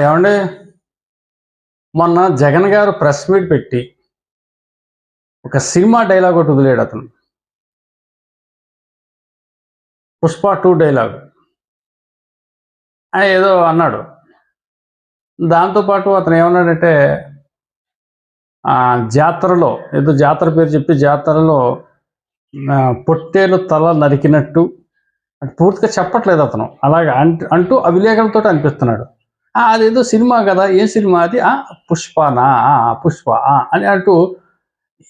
ఏమండి? మొన్న జగన్ గారు ప్రెస్ మీట్ పెట్టి ఒక సినిమా డైలాగ్ ఒకటి వదిలేడు అతను. Pushpa two dialogue. అని ఏదో అన్నాడు. దాంతోపాటు అతను ఏమన్నాడంటే ఆ, జాతరలో ఏదో జాతర పేరు చెప్పి జాతరలో పొట్టేలు తల నరికినట్టు. అంటే పూర్తిగా చెప్పట్లేదు అతను. అలాగే అంటూ అంటూ అవిలేఖలతో అనిపిస్తున్నాడు. అదేదో సినిమా కదా ఏ సినిమా అది? "ఆ, పుష్పనా? పుష్ప. అని అంటూ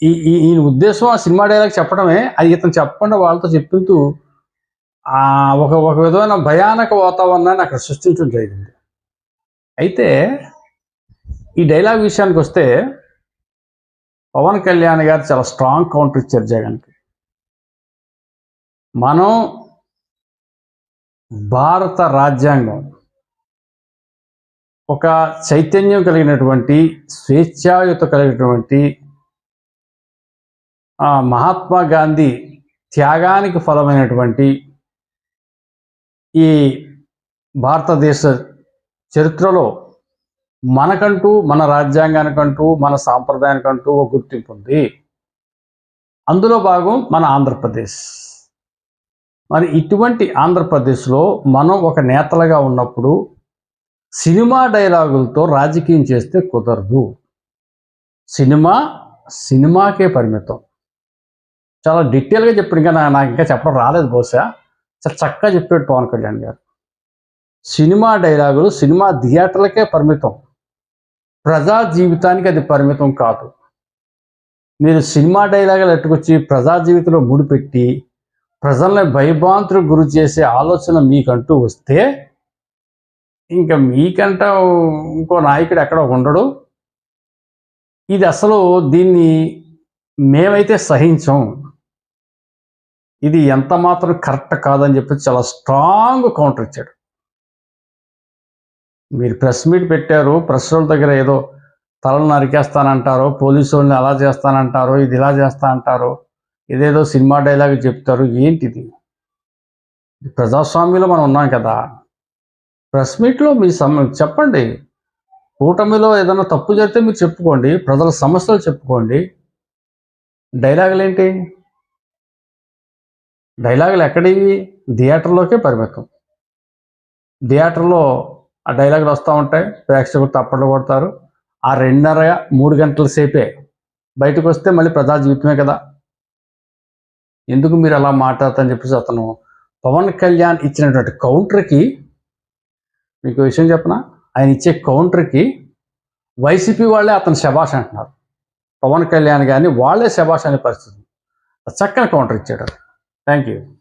ఈ ఈ ఈయన ఉద్దేశం ఆ సినిమా డైలాగ్ చెప్పడమే. అది ఇతను చెప్పకుండా వాళ్ళతో చెప్పింటూ ఆ, ఒక ఒక విధమైన భయానక వాతావరణాన్ని అక్కడ సృష్టించడం జరిగింది. అయితే ఈ డైలాగ్ విషయానికి వస్తే పవన్ కళ్యాణ్ గారు చాలా స్ట్రాంగ్ కౌంటర్ ఇచ్చారు జగన్కి. మనం భారత రాజ్యాంగం ఒక చైతన్యం కలిగినటువంటి స్వేచ్ఛాయుత కలిగినటువంటి మహాత్మా గాంధీ త్యాగానికి ఫలమైనటువంటి ఈ భారతదేశ చరిత్రలో మనకంటూ మన రాజ్యాంగానికంటూ మన సాంప్రదాయానికంటూ ఒక గుర్తింపు ఉంది. అందులో భాగం మన ఆంధ్రప్రదేశ్. మరి ఇటువంటి ఆంధ్రప్రదేశ్లో మనం ఒక నేతలుగా ఉన్నప్పుడు సినిమా డైలాగులతో రాజకీయం చేస్తే కుదరదు. సినిమా సినిమాకే పరిమితం. చాలా డీటెయిల్గా చెప్పాడు. ఇంకా నాకు ఇంకా చెప్పడం రాలేదు బహుశా. చాలా చక్కగా చెప్పాడు పవన్ కళ్యాణ్ గారు. సినిమా డైలాగులు సినిమా థియేటర్లకే పరిమితం. ప్రజా జీవితానికి అది పరిమితం కాదు. మీరు సినిమా డైలాగులు ఎట్టుకొచ్చి ప్రజా జీవితంలో ముడిపెట్టి ప్రజల్ని భయభాంతులకు గురి చేసే ఆలోచన మీకంటూ వస్తే ఇంకా మీకంట ఇంకో నాయకుడు ఎక్కడ ఉండడు. ఇది అసలు దీన్ని మేమైతే సహించం. ఇది ఎంత మాత్రం కరెక్ట్ కాదని చెప్పి చాలా స్ట్రాంగ్ కౌంటర్ ఇచ్చాడు. మీరు ప్రెస్ మీట్ పెట్టారు ప్రెస్ వాళ్ళ దగ్గర ఏదో తలలు నరికేస్తానంటారు పోలీసు వాళ్ళని అలా చేస్తానంటారు ఇది ఇలా చేస్తా అంటారో ఇదేదో సినిమా డైలాగ్ చెప్తారు ఏంటిది? ప్రజాస్వామ్యంలో మనం ఉన్నాం కదా. ప్రెస్ మీట్లో మీ సమ చెప్పండి. కూటమిలో ఏదైనా తప్పు జరిగితే మీరు చెప్పుకోండి. ప్రజల సమస్యలు చెప్పుకోండి. డైలాగులు ఏంటి? డైలాగులు ఎక్కడివి థియేటర్లోకే పరిమితం. థియేటర్లో ఆ డైలాగులు వస్తూ ఉంటాయి. ప్రేక్షకులు తప్పట్లు కొడతారు. ఆ రెండున్నర మూడు గంటల సేపే బయటకు వస్తే మళ్ళీ ప్రజా జీవితమే కదా. ఎందుకు మీరు అలా మాట్లాడతారని చెప్పేసి అతను పవన్ కళ్యాణ్ ఇచ్చినటువంటి కౌంటర్కి మీకు విషయం చెప్పనా? ఆయన ఇచ్చే కౌంటర్కి వైసీపీ వాళ్ళే అతను శబాష్ అంటున్నారు. పవన్ కళ్యాణ్ కానీ వాళ్ళే శబాష్ అనే పరిస్థితి. చక్కని కౌంటర్ ఇచ్చాడు. Thank you